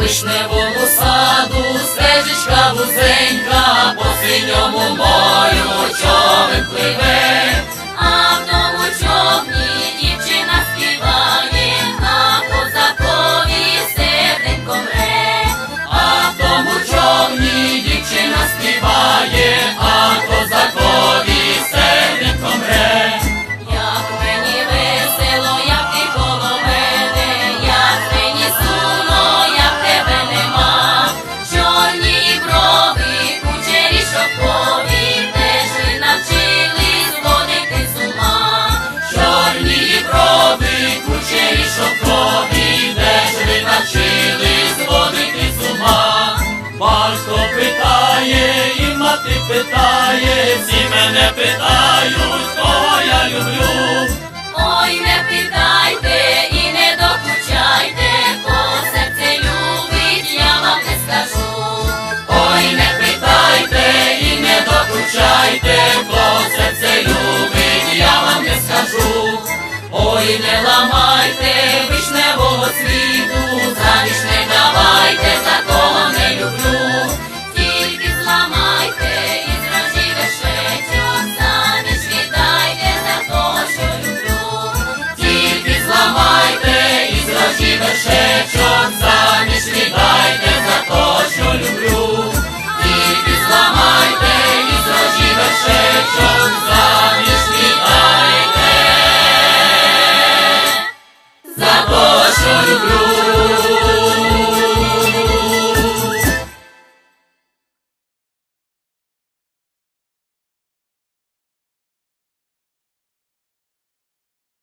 Вишневому саду стежечка вузень. ти питає, всі мене питають, кого я люблю. Ой, не питайте і не докучайте, Бо серце любить, я вам не скажу. Ой, не питайте і не докучайте, Бо серце любить, я вам не скажу. Ой, не ламайте вишневого світу. Hashem.